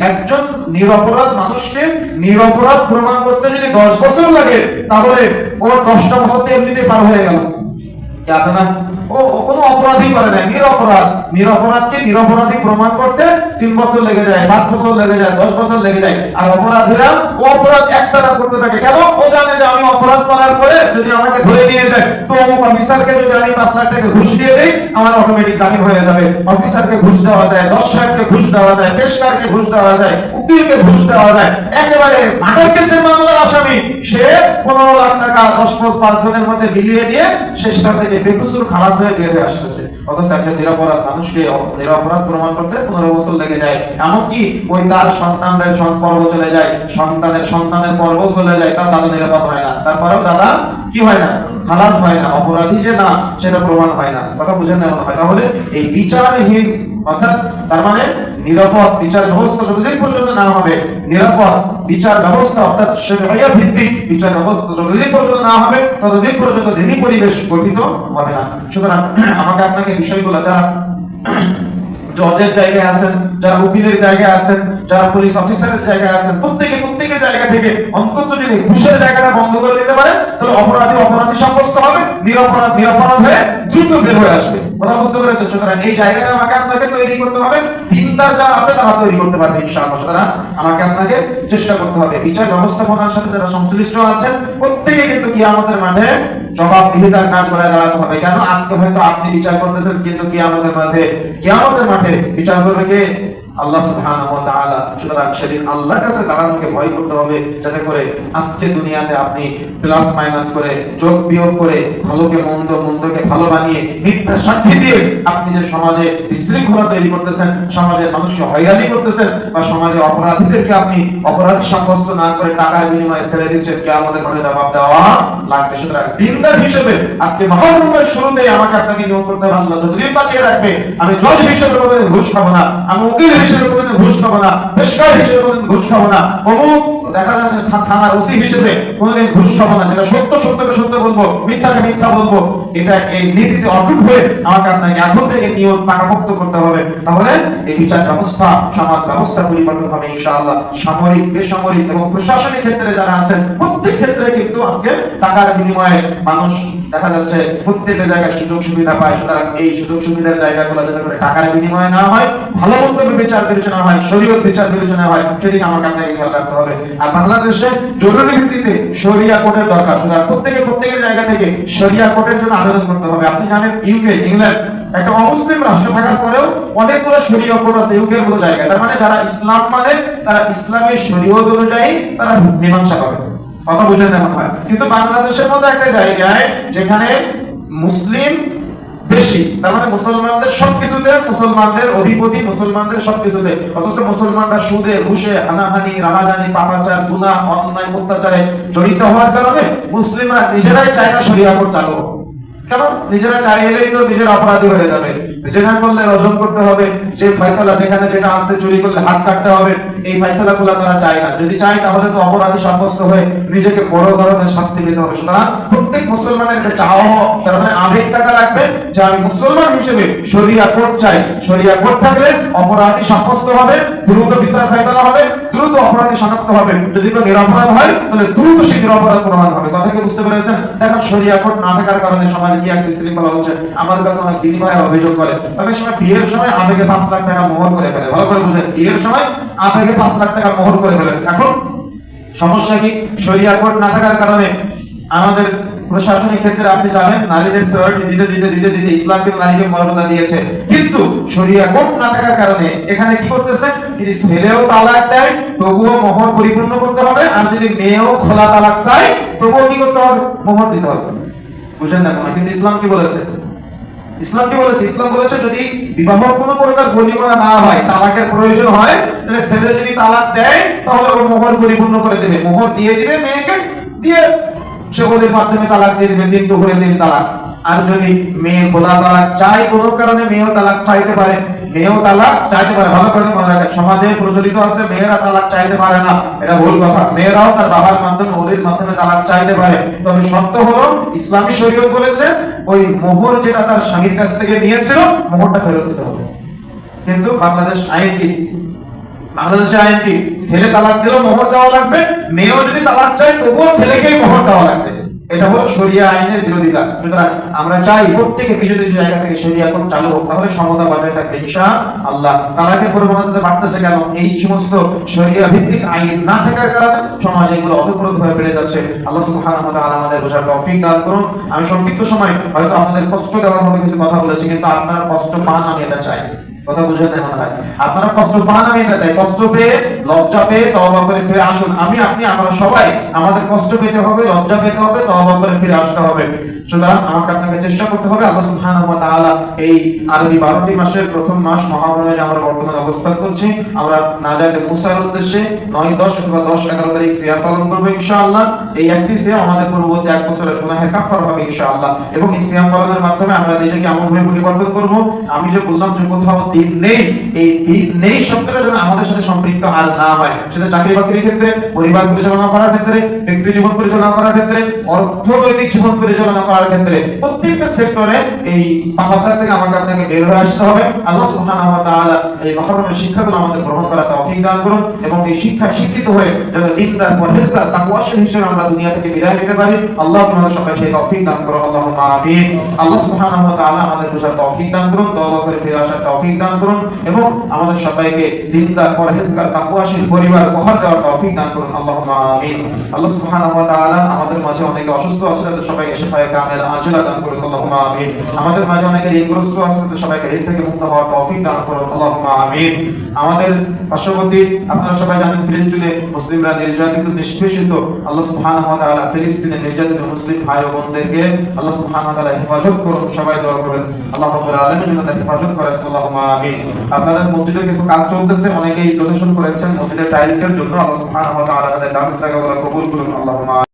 একজন নিরপরাধ মানুষকে নিরপরাধ প্রমাণ করতে যদি দশ বছর লাগে, তাহলে ওর দশটা বছর তো এমনিতে পার হয়ে গেল। আছে না? কোনো অপরাধী করে না নিরপরাধ। নিরপরাধকে নিরপরাধী প্রমাণ করতে তিন বছর লেগে যায়, পাঁচ বছর লেগে যায়, দশ বছর লেগে যায়। আর অপরাধীরা ও অপরাধ করতে থাকে। কেন? ও জানে যে আমি অপরাধ করার পরে যদি আমাকে ধরে নিয়ে যায়, তো অমুক অফিসারকে যদি আমি পাঁচ লাখ টাকা ঘুষ দিয়ে দিই, আমার অটোমেটিক জামিন হয়ে যাবে। অফিসারকে ঘুষ দেওয়া যায়, দশ সাহেবকে ঘুষ দেওয়া যায়, পেশকারকে ঘুষ দেওয়া যায়, উকিলকে ঘুষ দেওয়া যায়। একেবারে মার্ডার কেসের মামলার আসামি, সে পনেরো লাখ টাকা, দশ পাঁচ জনের মধ্যে মিলিয়ে দিয়ে সেখান থেকে বেকসুর খালাস হয়ে বের আসতেছে। অথচ একজন নিরাপরাধ মানুষকে নিরাপরাধ প্রমাণ করতে পনেরো বছর লেগে যায়। এমনকি ওই তার সন্তানদের সন- পর্ব চলে যায়, সন্তানের সন্তানের পর্ব চলে যায়, তার দাদা নিরাপদ হয় না। তারপরেও দাদা কি হয় না? খালাস হয় না, অপরাধী যে না, সেটা প্রমাণ হয় না। কথা বুঝেন না হয়। তাহলে এই বিচারহীন, অর্থাৎ তার মানে নিরাপদ বিচার ব্যবস্থা যতদিন পর্যন্ত না হবে, নিরাপদ বিচার ব্যবস্থা, অর্থাৎ শরিয়া ভিত্তিক বিচার ব্যবস্থা যতদিন পর্যন্ত না হবে, ততদিন পর্যন্ত দিনই পরিবেশ গঠিত হবে না। সুতরাং আমাকে আপনাকে বিষয়গুলো যারা জজের জায়গায় আছেন, যারা উকিলের জায়গায় আছেন, যারা পুলিশ অফিসারের জায়গায় আছেন, প্রত্যেকে প্রত্যেকের জায়গা থেকে অন্তত যদি ঘুষের জায়গাটা বন্ধ করে দিতে পারে তাহলে অপরাধী অপরাধী সাব্যস্ত হবে, নিরপরাধ নিরপরাধ হয়ে দ্রুত বের হয়ে আসবে। কথা বুঝতে পেরেছেন সুতরাং এই জায়গাটা আমাকে আপনাকে তৈরি করতে হবে। যারা আছে, তারা তৈরি করতে পারবে ইনশাআল্লাহ। সুতরাং আমাকে আপনাকে চেষ্টা করতে হবে। বিচার ব্যবস্থাপনার সাথে যারা সংশ্লিষ্ট আছেন, প্রত্যেকে কিন্তু কিয়ামতের মাঠে জবাবদিহিতার কাজ করে দাঁড়াতে হবে। কেন? আজকে হয়তো আপনি বিচার করতেছেন, কিন্তু কিয়ামতের মাঠে কিয়ামতের মাঠে বিচার করবে কে? আল্লাহ সুতরাং সেদিন আল্লাহর কাছে ভয় করতে হবে, যাতে করে আজকে দুনিয়াতে আপনি প্লাস মাইনাস করে, যোগ বিয়োগ করে, ভালোকে মন্দ, মন্দকে ভালো বানিয়ে, মিথ্যা সাক্ষী দিয়ে আপনি যে সমাজে বিশৃঙ্খলা তৈরি করতেছেন সমাজের মানুষকে হয়রানি করতেছেন বা সমাজে অপরাধীদেরকে আপনি অপরাধ সাব্যস্ত না করে টাকার বিনিময়ে ছেড়ে দিচ্ছেন কে আমাদের মাঠে জবাব দেওয়া লাগবে। সুতরাং দিনদার হিসেবে আজকে মহানবমের শুরুতে আমাকে আপনাকে নিয়োগ করতে হবে, আল্লাহ যতদিন বাঁচিয়ে রাখবে, আমি জজ হিসেবে খাব না, আমি উকিল হিসেবে কোনোদিন ঘুষ খাব না পেশকার হিসেবে কোনোদিন ঘুষ খাব না। অমুক দেখা যাচ্ছে থানার ওসি হিসেবে কোনোদিন ঘুষ খাব না। যেটা সত্য, সত্যকে সত্য বলব, মিথ্যাকে মিথ্যা বলব, এটা এই নীতিতে অটুট হয়ে আমাকে আপনাকে এখন থেকে নিয়ম পাকাপোক্ত করতে হবে। তাহলে এই বিচার ব্যবস্থা, সমাজ ব্যবস্থা পরিবর্তন হবে ইনশাআল্লাহ। সামরিক, বেসামরিক এবং প্রশাসনিক ক্ষেত্রে যারা আছেন, প্রত্যেক ক্ষেত্রে কিন্তু আজকে টাকার বিনিময়ে মানুষ দেখা যাচ্ছে প্রত্যেকটা জায়গায় সুযোগ সুবিধা পায়, সুতরাং এই সুযোগ সুবিধার জায়গাগুলো যাতে করে টাকার বিনিময়ে না হয়, ভালো মন্দ বিচার বিবেচনা হয়, শরীয়ত বিচার বিবেচনা হয়, সেদিকে আমাকে আপনাকে খেয়াল রাখতে হবে। আর বাংলাদেশে জরুরি ভিত্তিতে শরিয়া কোর্টের দরকার, সুতরাং প্রত্যেকে প্রত্যেকের জায়গা থেকে শরিয়া কোর্টের জন্য আবেদন করতে হবে। আপনি জানেন ইউকে ইংল্যান্ড একটা অমুসলিম রাষ্ট্র থাকার পরেও অনেকগুলো শরীয় কোর্ট আছে ইউকের মতো জায়গায় তার মানে যারা ইসলাম মানে তারা ইসলামের শরীয়ত অনুযায়ী তারা মীমাংসা করে কথা বুঝে নেওয়া হয় কিন্তু বাংলাদেশের মতো একটা জায়গায় যেখানে মুসলিম বেশি, তার মানে মুসলমানদের সবকিছুতে মুসলমানদের অধিপতি, মুসলমানদের সবকিছুতে, অথচ মুসলমানরা সুদে, ঘুষে, হানাহানি, রাহাজানি, পাপাচার গুনা অন্যায়, অত্যাচারে জড়িত হওয়ার কারণে মুসলিমরা নিজেরাই চায় না শরিয়া চালু কেন? নিজেরা চাইলেই তো নিজের অপরাধী হয়ে যাবে। করলে করতে হবে ফয়সালা যেখানে যেটা আছে চুরি করলে হাত কাটতে হবে, এই গুলা তারা চায় না। যদি চায়, তাহলে তো অপরাধী সাব্যস্ত হয়ে নিজেকে বড় ধরনের শাস্তি পেতে হবে। সুতরাং প্রত্যেক মুসলমানের একটা চাওয়া, তার মানে আবেগ টাকা লাগবে যে আমি মুসলমান হিসেবে শরিয়া কোর্ট চাই। শরিয়া কোর্ট থাকলে অপরাধী সাব্যস্ত হবে, দ্রুত বিচার ফয়সালা হবে দ্রুত অপরাধী শনাক্ত হবে যদি কেউ নিরপরাধ হয়, তাহলে দ্রুত সেই নিরপরাধ প্রমাণ হবে। কথা কি বুঝতে পেরেছেন? দেখেন, শরিয়া কোর্ট না থাকার কারণে সমাজে কি এক বিশৃঙ্খলা হচ্ছে? আমার কাছে অনেক দিদি ভাই অভিযোগ করে অনেক সময় বিয়ের সময় আবেগে পাঁচ লাখ টাকা মোহর করে ফেলে। ভালো করে বুঝেন, বিয়ের সময় আবেগে পাঁচ লাখ টাকা মোহর করে ফেলেছে। এখন সমস্যা কি? শরিয়া কোর্ট না থাকার কারণে আমাদের প্রশাসনিক ক্ষেত্রে আপনি জানেন, নারীদের প্রায়োরিটি দিতে দিতে দিতে দিতে ইসলাম কিন্তু নারীকে মর্যাদা দিয়েছে। কিন্তু শরিয়া কোর্ট না থাকার কারণে এখানে কি করতেছে? যদি ছেলেও তালাক দেয় তবুও মোহর পরিপূর্ণ করতে হবে, আর যদি মেয়েও খোলা তালাক চায়, তবুও কি করতে হবে? মোহর দিতে হবে। বুঝেন না কোনো? কিন্তু ইসলাম কি বলেছে? ইসলাম কি বলেছে? ইসলাম বলেছে যদি বিবাহ কোনো প্রকার গণিমনা না হয়, তালাকের প্রয়োজন হয়, তাহলে ছেলে যদি তালাক দেয়, তাহলে ওর মোহর পরিপূর্ণ করে দেবে। মোহর দিয়ে দিবে মেয়েকে, দিয়ে সে ওদের মাধ্যমে তালাক দিয়ে দিবে দিন দুপুরে দিন তালাক। আর যদি মেয়ে খোলা তালাক চায়, কোনো কারণে মেয়েও তালাক চাইতে পারে। মেয়েও তালাক চাইতে পারে। ভালো করে মনে রাখেন, সমাজে প্রচলিত আছে, মেয়েরা তালাক চাইতে পারে না। এটা ভুল কথা। মেয়েরাও তার বাবার মাধ্যমে, ওদের মাধ্যমে তালাক চাইতে পারে। তবে সত্য হলো, ইসলামী শরীয়ত বলেছে, ওই মোহর যেটা তার স্বামীর কাছ থেকে নিয়েছিল, মোহরটা ফেরত দিতে হবে। কিন্তু বাংলাদেশ আইন বাংলাদেশের আইন কি ছেলে তালাক দিলেও মোহর দেওয়া লাগবে, মেয়েও যদি তালাক চায়, তবুও ছেলেকেই মোহর দেওয়া লাগবে। এটা হলো আইনের বিরোধিতা। সুতরাং আমরা চাই প্রত্যেকে কিছু কিছু জায়গা থেকে চালু হোক, তাহলে সমতা বজায় থাকবে আল্লাহ তালাকের বাড়তেছে কেন? এই সমস্ত শরিয়া ভিত্তিক আইন না থাকার কারণে সমাজে এগুলো অতপ্রত হয়ে বেড়ে যাচ্ছে। আল্লাহ সুবহানাহু আমাদের বোঝার তৌফিক দান করুন। আমি সংক্ষিপ্ত সময়, হয়তো আমাদের কষ্ট দেওয়ার মতো কিছু কথা বলেছি, কিন্তু আপনারা কষ্ট পান, আমি এটা চাই। কথা আপনারা কষ্ট পান, আমি এটা চাই। কষ্ট পেয়ে লজ্জা পেয়ে তওবা করে ফিরে আসুন। আমি, আপনি, আমরা সবাই, আমাদের কষ্ট পেতে হবে, লজ্জা পেতে হবে, তওবা করে ফিরে আসতে হবে। সুতরাং আমাকে আপনাকে চেষ্টা করতে হবে আল্লাহ এই আরবি 12টি মাসের প্রথম মাস আমরা বর্তমানে অবস্থান করছি, আমরা মুসার উদ্দেশ্যে 9 10 অথবা 10 11 তারিখ পালন করব ইনশাআল্লাহ। এই একটি আমাদের পূর্ববর্তী এক বছরের গুনাহের হবে ইনশাআল্লাহ। এবং এই সিয়াম পালনের মাধ্যমে আমরা নিজেকে এমন ভাবে পরিবর্তন করব। আমি যে বললাম যে কোথাও নেই শব্দটা যেন আমাদের সাথে সম্পৃক্ত আর না হয়। সেটা চাকরি বাকরির ক্ষেত্রে, পরিবার পরিচালনা করার ক্ষেত্রে, ব্যক্তি জীবন পরিচালনা করার ক্ষেত্রে, অর্থনৈতিক জীবন পরিচালনা করার ক্ষেত্রে, প্রত্যেকটা সেক্টরে এই পাপাচার থেকে আমাকে আপনাকে বের হয়ে আসতে হবে। এই মহরমের শিক্ষাগুলো আমাদের গ্রহণ দান করুন এবং এই শিক্ষায় শিক্ষিত হয়ে যেন দিনদার হিসেবে আমরা দুনিয়া থেকে বিদায় নিতে পারি। আল্লাহ তোমাদের সবাই সেই তৌফিক দান করো। আল্লাহুম্মা আল্লাহ তাআলা আমাদের বুঝার দান করুন। তওবা করে ফিরে আসার তৌফিক দান করুন এবং আমাদের সবাইকে দিনদার, পরহেজগার তাকওয়াশীল পরিবার উপহার দেওয়ার তৌফিক দান করুন। আল্লাহুম্মা আমিন। আল্লাহ সুবহানাহু ওয়া তাআলা আমাদের মাঝে অনেকে অসুস্থ আছে তাদের সবাইকে শিফায়ে কামিল আজলা দান করুন। আল্লাহুম্মা আমিন। আমাদের মাঝে অনেকে ঋণগ্রস্ত আছে তাদের সবাইকে ঋণ থেকে মুক্ত হওয়ার তৌফিক দান করুন। আল্লাহুম্মা আমিন। আমাদের পার্শ্ববর্তী, আপনারা সবাই জানেন ফিলিস্তিনে মুসলিমরা নির্যাতিত, নিষ্পেষিত। আল্লাহ সুবহানাহু ওয়া তাআলা ফিলিস্তিনে নির্যাতিত মুসলিম ভাই ও বোনদেরকে আল্লাহ সুবহানাহু ওয়া তাআলা হেফাজত করুন। সবাই দোয়া করবেন। আল্লাহ রাব্বুল আলামিন যেন হেফাজত করেন। আল্লাহুম্মা আমিন আপনাদের মসজিদের কিছু কাজ চলতেছে, অনেকেই ডোনেশন করেছেন মসজিদের টাইলসের জন্য। আল্লাহ সুবহানাহু ওয়া তাআলা তাদের ডান্স টাকাগুলো কবুল করুন। আল্লাহুম্মা